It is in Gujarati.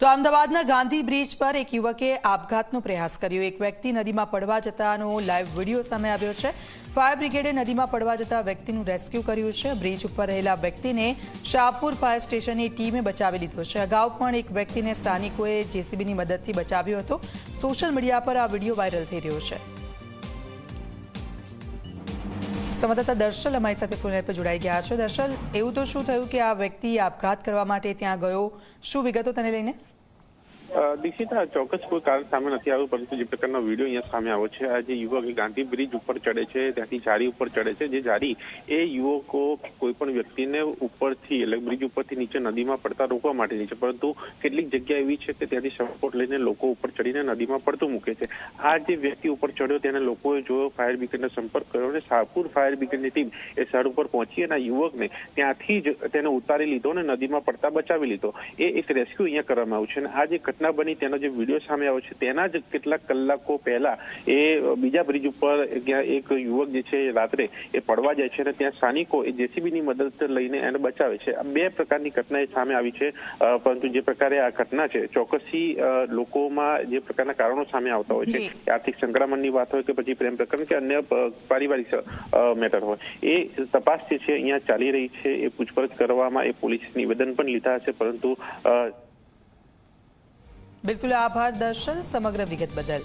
તો અમદાવાદના ગાંધી બ્રિજ પર એક યુવકે આપઘાતનો પ્રયાસ કર્યો. એક વ્યક્તિ નદીમાં પડવા જતાનો લાઈવ વીડિયો સામે આવ્યો છે. ફાયર બ્રિગેડે નદીમાં પડવા જતા વ્યક્તિનું રેસ્ક્યુ કર્યું છે. બ્રિજ ઉપર રહેલા વ્યક્તિને શાહપુર ફાયર સ્ટેશનની ટીમે બચાવી લીધો છે. અગાઉ પણ એક વ્યક્તિને સ્થાનિકોએ જેસીબીની મદદથી બચાવ્યો હતો. સોશિયલ મીડિયા પર આ વીડિયો વાયરલ થઈ રહ્યો છે. સંવાદદાતા દર્શલ અમારી સાથે ફોન પર જોડાઈ ગયા છે. દર્શલ, એવું તો શું થયું કે આ વ્યક્તિ આપઘાત કરવા માટે ત્યાં ગયો? શું વિગતો તને લઈને? દીક્ષિતા ચોક્કસ કોઈ કારણ સામે નથી આવ્યું, પરંતુ જે પ્રકારનો વીડિયો અહીંયા સામે આવ્યો છે, આ જે યુવક ગાંધી બ્રિજ ઉપર ચડે છે, ત્યાંથી જારી ઉપર ચડે છે, જે જારી એ યુવકો કોઈ પણ વ્યક્તિને ઉપરથી એટલે બ્રિજ ઉપરથી નીચે નદીમાં પડતા રોકવા માટેની છે, પરંતુ કેટલીક જગ્યા એવી છે કે ત્યાંથી સપોર્ટ લઈને લોકો ઉપર ચડીને નદીમાં પડતું મૂકે છે. આ જે વ્યક્તિ ઉપર ચડ્યો તેને લોકોએ જોયો ફાયર બ્રિગેડનો સંપર્ક કર્યો અને શાહપુર ફાયર બ્રિગેડની ટીમ એ સ્થળ ઉપર પહોંચી અને આ યુવકને ત્યાંથી જ તેને ઉતારી લીધો અને નદીમાં પડતા બચાવી લીધો. એ એક રેસ્ક્યુ અહીંયા કરવામાં આવ્યું છે અને આ જે ઘટના બની તેનો જે વીડિયો સામે આવ્યો છે તેના જ કેટલાક કલાકો પહેલા એ બીજા બ્રિજ ઉપર એક યુવક જે છે રાત્રે એ પડવા જાય છે અને ત્યાં સ્થાનિકો એ જેસીબીની મદદ લઈને એને બચાવે છે. આ બે પ્રકારની ઘટના એ સામે આવી છે પરંતુ જે પ્રકારે આ ઘટના છે ચોક્કસથી લોકોમાં જે પ્રકારના કારણો સામે આવતા હોય છે. આર્થિક સંક્રમણની વાત હોય કે પછી પ્રેમ પ્રકરણ કે અન્ય પારિવારિક મેટર હોય. એ તપાસ જે છે અહીંયા ચાલી રહી છે એ પૂછપરછ કરવામાં એ પોલીસ નિવેદન પણ લીધા છે પરંતુ બિલકુલ આભાર દર્શન સમગ્ર વિગત બદલ.